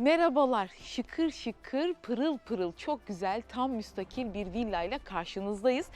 Merhabalar, şıkır şıkır, pırıl pırıl, çok güzel, tam müstakil bir villa ile karşınızdayız.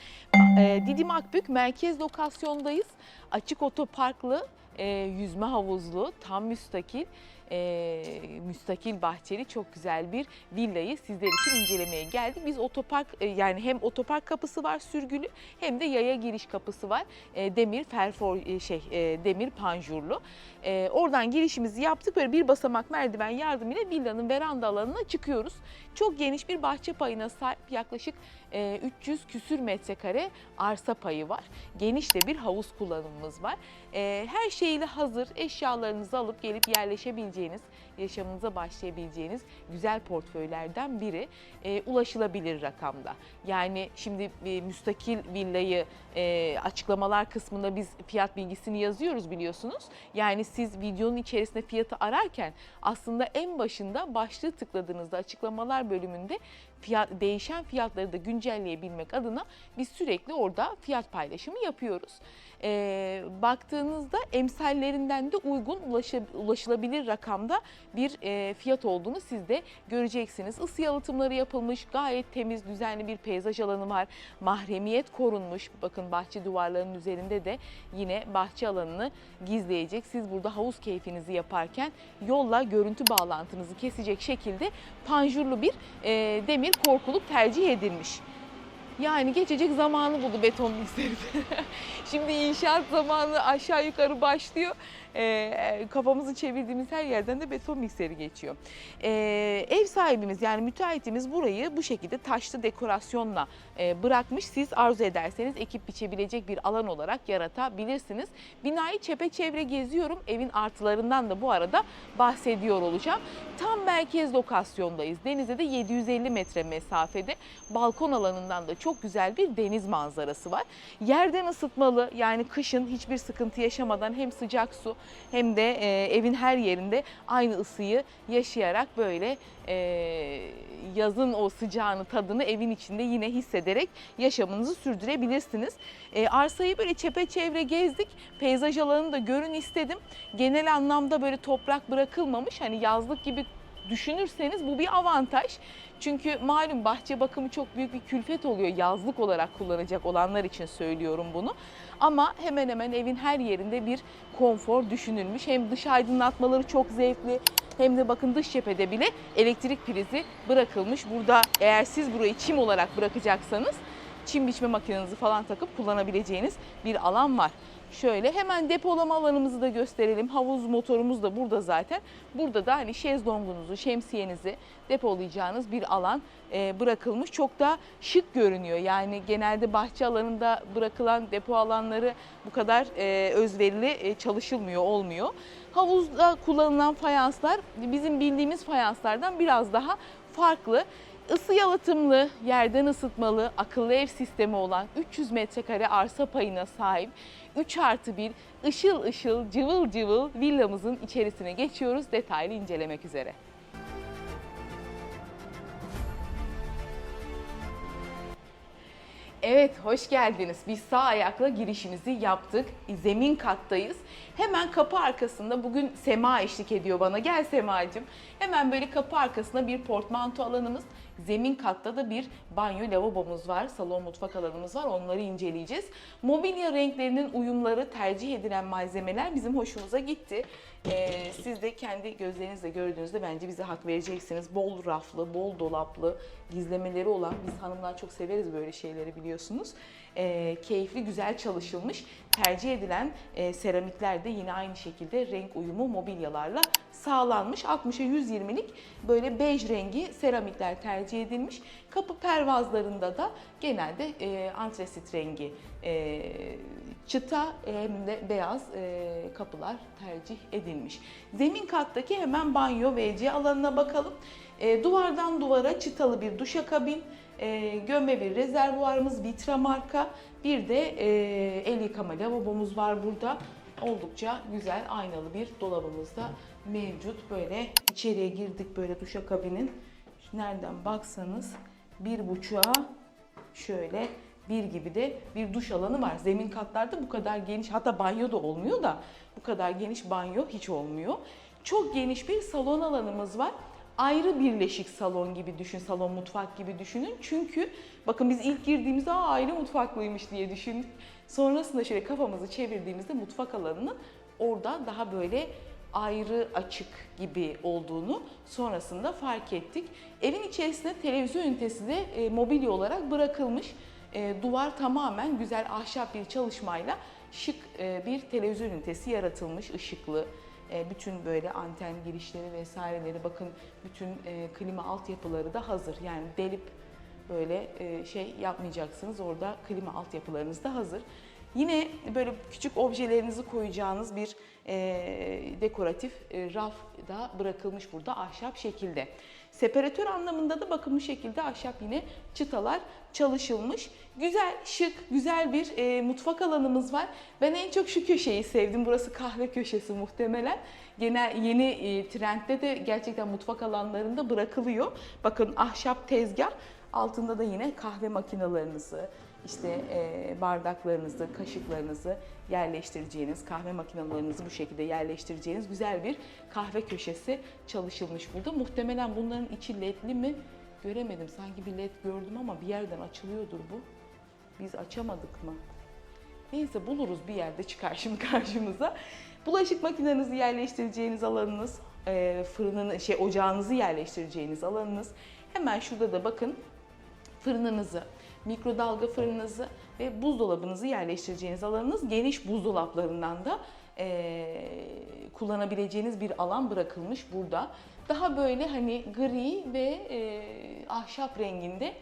Ee, Didim Akbük merkez lokasyondayız. Açık otoparklı, e, yüzme havuzlu, tam müstakil, e, müstakil bahçeli çok güzel bir villayı sizler için incelemeye geldik. Biz otopark e, yani hem otopark kapısı var sürgülü hem de yaya giriş kapısı var. E, demir ferfor e, şey e, demir panjurlu. E, oradan girişimizi yaptık. Böyle bir basamak merdiven yardımıyla villanın veranda alanına çıkıyoruz. Çok geniş bir bahçe payına sahip yaklaşık e, 300 küsür metrekare arsa payı var. Geniş de bir havuz kullanımımız var. E, her şeyiyle hazır eşyalarınızı alıp gelip yerleşebileceğiniz, yaşamınıza başlayabileceğiniz güzel portföylerden biri. E, ulaşılabilir rakamda. Yani şimdi e, müstakil villayı e, açıklamalar kısmında biz fiyat bilgisini yazıyoruz biliyorsunuz. Yani siz videonun içerisinde fiyatı ararken aslında en başında başlığı tıkladığınızda açıklamalar bölümünde fiyat, değişen fiyatları da güncelleyebilmek adına biz sürekli orada fiyat paylaşımı yapıyoruz. Ee, baktığınızda emsallerinden de uygun ulaşa- ulaşılabilir rakamda bir e, fiyat olduğunu siz de göreceksiniz. Isı yalıtımları yapılmış, gayet temiz, düzenli bir peyzaj alanı var. Mahremiyet korunmuş. Bakın bahçe duvarlarının üzerinde de yine bahçe alanını gizleyecek. Siz burada havuz keyfinizi yaparken yolla görüntü bağlantınızı kesecek şekilde panjurlu bir e, demir korkuluk tercih edilmiş. Yani geçecek zamanı buldu beton mikseri. Şimdi inşaat zamanı aşağı yukarı başlıyor. Ee, kafamızı çevirdiğimiz her yerden de beton mikseri geçiyor. Ee, ev sahibimiz yani müteahhitimiz burayı bu şekilde taşlı dekorasyonla e, bırakmış. Siz arzu ederseniz ekip biçebilecek bir alan olarak yaratabilirsiniz. Binayı çepeçevre geziyorum. Evin artılarından da bu arada bahsediyor olacağım. Tam merkez lokasyondayız. Denize de 750 metre mesafede. Balkon alanından da çok güzel bir deniz manzarası var. Yerden ısıtmalı yani kışın hiçbir sıkıntı yaşamadan hem sıcak su hem de e, evin her yerinde aynı ısıyı yaşayarak böyle e, yazın o sıcağını tadını evin içinde yine hissederek yaşamınızı sürdürebilirsiniz. E, arsayı böyle çepeçevre gezdik. Peyzaj alanını da görün istedim. Genel anlamda böyle toprak bırakılmamış. Hani yazlık gibi düşünürseniz bu bir avantaj. Çünkü malum bahçe bakımı çok büyük bir külfet oluyor yazlık olarak kullanacak olanlar için söylüyorum bunu. Ama hemen hemen evin her yerinde bir konfor düşünülmüş. Hem dış aydınlatmaları çok zevkli hem de bakın dış cephede bile elektrik prizi bırakılmış. Burada eğer siz burayı çim olarak bırakacaksanız çim biçme makinenizi falan takıp kullanabileceğiniz bir alan var. Şöyle hemen depolama alanımızı da gösterelim. Havuz motorumuz da burada zaten. Burada da hani şezlongunuzu, şemsiyenizi depolayacağınız bir alan e, bırakılmış. Çok da şık görünüyor. Yani genelde bahçe alanında bırakılan depo alanları bu kadar e, özverili e, çalışılmıyor, olmuyor. Havuzda kullanılan fayanslar bizim bildiğimiz fayanslardan biraz daha farklı. Isı yalıtımlı, yerden ısıtmalı, akıllı ev sistemi olan 300 metrekare arsa payına sahip 3 artı 1 ışıl ışıl cıvıl cıvıl villamızın içerisine geçiyoruz detaylı incelemek üzere. Evet, hoş geldiniz. Biz sağ ayakla girişimizi yaptık. Zemin kattayız. Hemen kapı arkasında bugün Sema eşlik ediyor bana. Gel Semacığım. Hemen böyle kapı arkasında bir portmanto alanımız. Zemin katta da bir banyo lavabomuz var. Salon mutfak alanımız var. Onları inceleyeceğiz. Mobilya renklerinin uyumları, tercih edilen malzemeler bizim hoşumuza gitti. Ee, siz de kendi gözlerinizle gördüğünüzde bence bize hak vereceksiniz. Bol raflı, bol dolaplı, gizlemeleri olan, biz hanımlar çok severiz böyle şeyleri biliyorsunuz. Ee, keyifli, güzel çalışılmış, tercih edilen e, seramikler de yine aynı şekilde renk uyumu mobilyalarla sağlanmış. 60'a 120'lik böyle bej rengi seramikler tercih edilmiş. Kapı pervazlarında da genelde e, antresit rengi e, çıta hem de beyaz e, kapılar tercih edilmiş. Zemin kattaki hemen banyo WC alanına bakalım. E, duvardan duvara çıtalı bir duşakabin, e, gömme bir rezervuarımız, vitra marka, bir de e, el yıkama lavabomuz var burada. Oldukça güzel aynalı bir dolabımız da mevcut. Böyle içeriye girdik böyle duşakabinin. Nereden baksanız bir buçuğa şöyle bir gibi de bir duş alanı var. Zemin katlarda bu kadar geniş hatta banyo da olmuyor da bu kadar geniş banyo hiç olmuyor. Çok geniş bir salon alanımız var. Ayrı birleşik salon gibi düşün, salon mutfak gibi düşünün. Çünkü bakın biz ilk girdiğimizde Aa, aile mutfaklıymış diye düşündük. Sonrasında şöyle kafamızı çevirdiğimizde mutfak alanının orada daha böyle ayrı açık gibi olduğunu sonrasında fark ettik. Evin içerisinde televizyon ünitesi de e, mobilya olarak bırakılmış. E, duvar tamamen güzel ahşap bir çalışmayla şık e, bir televizyon ünitesi yaratılmış, ışıklı. E, bütün böyle anten girişleri vesaireleri bakın bütün e, klima altyapıları da hazır. Yani delip böyle e, şey yapmayacaksınız. Orada klima altyapılarınız da hazır. Yine böyle küçük objelerinizi koyacağınız bir dekoratif raf da bırakılmış burada ahşap şekilde. Separatör anlamında da bakın bu şekilde ahşap yine çıtalar çalışılmış. Güzel, şık, güzel bir e, mutfak alanımız var. Ben en çok şu köşeyi sevdim. Burası kahve köşesi muhtemelen. Genel yeni e, trendde de gerçekten mutfak alanlarında bırakılıyor. Bakın ahşap tezgah. Altında da yine kahve makinalarınızı, işte e, bardaklarınızı, kaşıklarınızı yerleştireceğiniz, kahve makinalarınızı bu şekilde yerleştireceğiniz güzel bir kahve köşesi çalışılmış burada. Muhtemelen bunların içi ledli mi göremedim. Sanki bir led gördüm ama bir yerden açılıyordur bu. Biz açamadık mı? Neyse buluruz bir yerde çıkar şimdi karşımıza. Bulaşık makinenizi yerleştireceğiniz alanınız, e, fırının şey ocağınızı yerleştireceğiniz alanınız. Hemen şurada da bakın fırınınızı, mikrodalga fırınınızı ve buzdolabınızı yerleştireceğiniz alanınız geniş buzdolaplarından da e, kullanabileceğiniz bir alan bırakılmış burada. Daha böyle hani gri ve e, ahşap renginde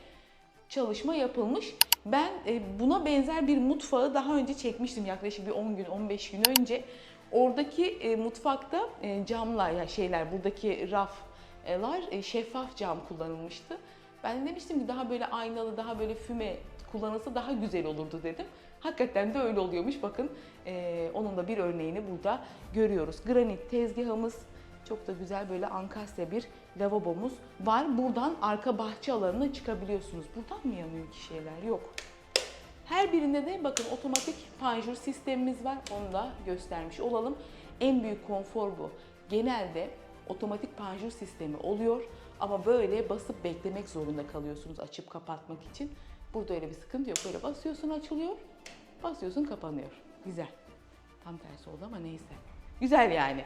çalışma yapılmış. Ben e, buna benzer bir mutfağı daha önce çekmiştim yaklaşık bir 10 gün 15 gün önce. Oradaki e, mutfakta e, camlar ya şeyler buradaki raflar e, şeffaf cam kullanılmıştı. Ben demiştim ki daha böyle aynalı, daha böyle füme kullanılsa daha güzel olurdu dedim. Hakikaten de öyle oluyormuş. Bakın e, onun da bir örneğini burada görüyoruz. Granit tezgahımız, çok da güzel böyle ankastre bir lavabomuz var. Buradan arka bahçe alanına çıkabiliyorsunuz. Buradan mı yanıyor ki şeyler? Yok. Her birinde de bakın otomatik panjur sistemimiz var. Onu da göstermiş olalım. En büyük konfor bu. Genelde otomatik panjur sistemi oluyor ama böyle basıp beklemek zorunda kalıyorsunuz açıp kapatmak için. Burada öyle bir sıkıntı yok. Böyle basıyorsun açılıyor, basıyorsun kapanıyor. Güzel. Tam tersi oldu ama neyse. Güzel yani.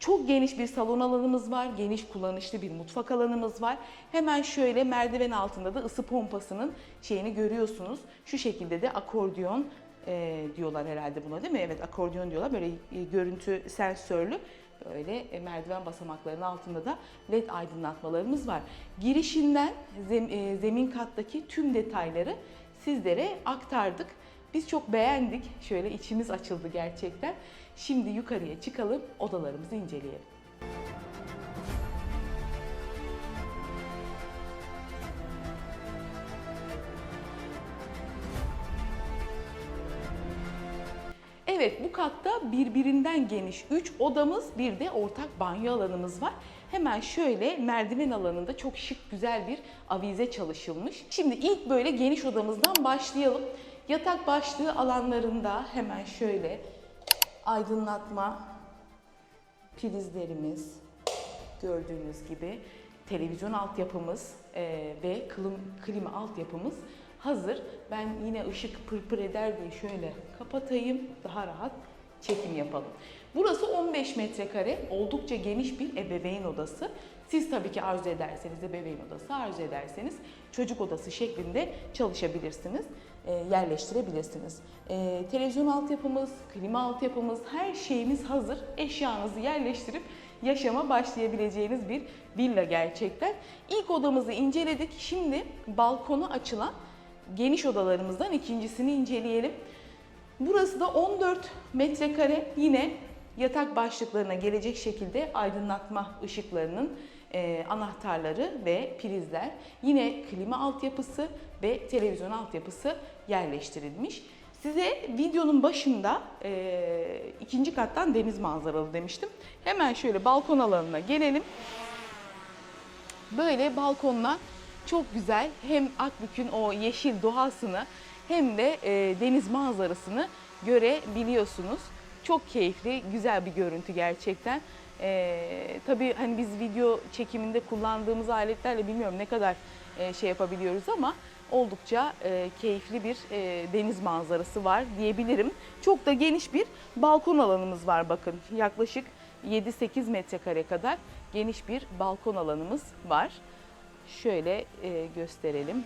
Çok geniş bir salon alanımız var, geniş kullanışlı bir mutfak alanımız var. Hemen şöyle merdiven altında da ısı pompasının şeyini görüyorsunuz. Şu şekilde de akordiyon e, diyorlar herhalde buna değil mi? Evet akordiyon diyorlar. Böyle e, görüntü sensörlü. Böyle e, merdiven basamaklarının altında da led aydınlatmalarımız var. Girişinden e, zemin kattaki tüm detayları sizlere aktardık. Biz çok beğendik. Şöyle içimiz açıldı gerçekten. Şimdi yukarıya çıkalım, odalarımızı inceleyelim. Evet bu katta birbirinden geniş 3 odamız bir de ortak banyo alanımız var. Hemen şöyle merdiven alanında çok şık güzel bir avize çalışılmış. Şimdi ilk böyle geniş odamızdan başlayalım. Yatak başlığı alanlarında hemen şöyle aydınlatma prizlerimiz gördüğünüz gibi televizyon altyapımız ve klima altyapımız hazır. Ben yine ışık pırpır eder diye şöyle kapatayım daha rahat çekim yapalım. Burası 15 metrekare oldukça geniş bir ebeveyn odası. Siz tabii ki arzu ederseniz ebeveyn odası arzu ederseniz çocuk odası şeklinde çalışabilirsiniz, e, yerleştirebilirsiniz. E, televizyon altyapımız, klima altyapımız her şeyimiz hazır. Eşyanızı yerleştirip yaşama başlayabileceğiniz bir villa gerçekten. İlk odamızı inceledik. Şimdi balkona açılan geniş odalarımızdan ikincisini inceleyelim. Burası da 14 metrekare yine yatak başlıklarına gelecek şekilde aydınlatma ışıklarının e, anahtarları ve prizler. Yine klima altyapısı ve televizyon altyapısı yerleştirilmiş. Size videonun başında e, ikinci kattan deniz manzaralı demiştim. Hemen şöyle balkon alanına gelelim. Böyle balkonla çok güzel hem Akbük'ün o yeşil doğasını hem de e, deniz manzarasını görebiliyorsunuz. Çok keyifli, güzel bir görüntü gerçekten. Ee, tabii hani biz video çekiminde kullandığımız aletlerle bilmiyorum ne kadar e, şey yapabiliyoruz ama oldukça e, keyifli bir e, deniz manzarası var diyebilirim. Çok da geniş bir balkon alanımız var bakın. Yaklaşık 7-8 metrekare kadar geniş bir balkon alanımız var. Şöyle e, gösterelim.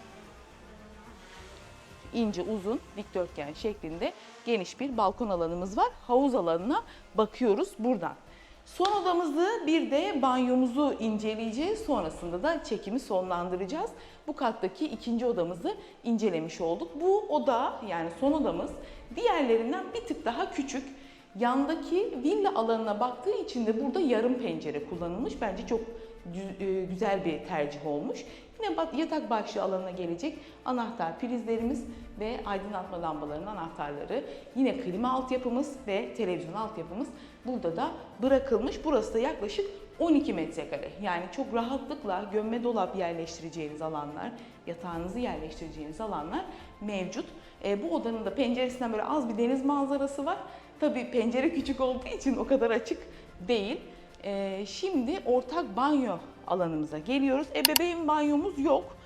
İnce uzun dikdörtgen şeklinde geniş bir balkon alanımız var. Havuz alanına bakıyoruz buradan. Son odamızı bir de banyomuzu inceleyeceğiz. Sonrasında da çekimi sonlandıracağız. Bu kattaki ikinci odamızı incelemiş olduk. Bu oda yani son odamız diğerlerinden bir tık daha küçük. Yandaki villa alanına baktığı için de burada yarım pencere kullanılmış. Bence çok güzel bir tercih olmuş. Yine yatak başlığı alanına gelecek anahtar prizlerimiz ve aydınlatma lambalarının anahtarları. Yine klima altyapımız ve televizyon altyapımız burada da bırakılmış. Burası da yaklaşık 12 metrekare. Yani çok rahatlıkla gömme dolap yerleştireceğiniz alanlar, yatağınızı yerleştireceğiniz alanlar mevcut. E, bu odanın da penceresinden böyle az bir deniz manzarası var. Tabii pencere küçük olduğu için o kadar açık değil. Ee, şimdi ortak banyo alanımıza geliyoruz. Ebeveyn banyomuz yok.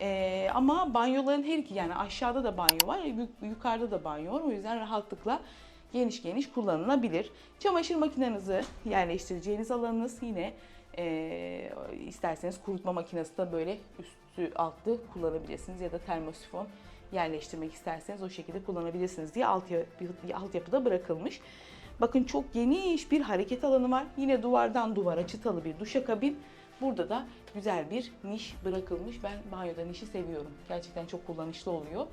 Ee, ama banyoların her iki yani aşağıda da banyo var, yuk- yukarıda da banyo var. O yüzden rahatlıkla geniş geniş kullanılabilir. Çamaşır makinenizi yerleştireceğiniz alanınız yine ee, isterseniz kurutma makinesi de böyle üstü altlı kullanabilirsiniz ya da termosifon yerleştirmek isterseniz o şekilde kullanabilirsiniz diye altyapı, altyapıda bırakılmış. Bakın çok geniş bir hareket alanı var. Yine duvardan duvara çıtalı bir duşakabin. Burada da güzel bir niş bırakılmış. Ben banyoda nişi seviyorum. Gerçekten çok kullanışlı oluyor.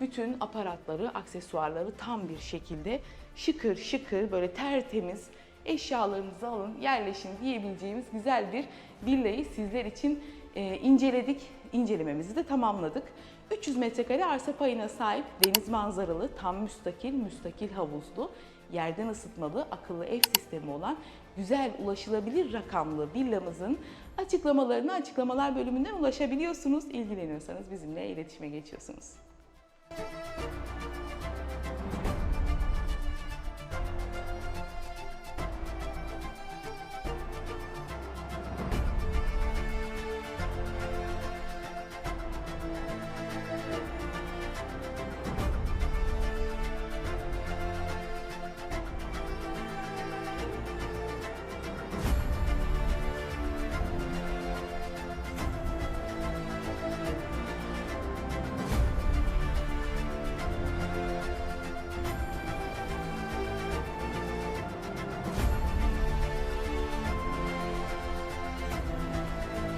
Bütün aparatları, aksesuarları tam bir şekilde şıkır şıkır böyle tertemiz eşyalarınızı alın, yerleşin diyebileceğimiz güzel bir villayı sizler için e, inceledik. İncelememizi de tamamladık. 300 metrekare arsa payına sahip deniz manzaralı, tam müstakil, müstakil havuzlu, yerden ısıtmalı, akıllı ev sistemi olan güzel ulaşılabilir rakamlı villamızın açıklamalarını açıklamalar bölümünden ulaşabiliyorsunuz. İlgileniyorsanız bizimle iletişime geçiyorsunuz.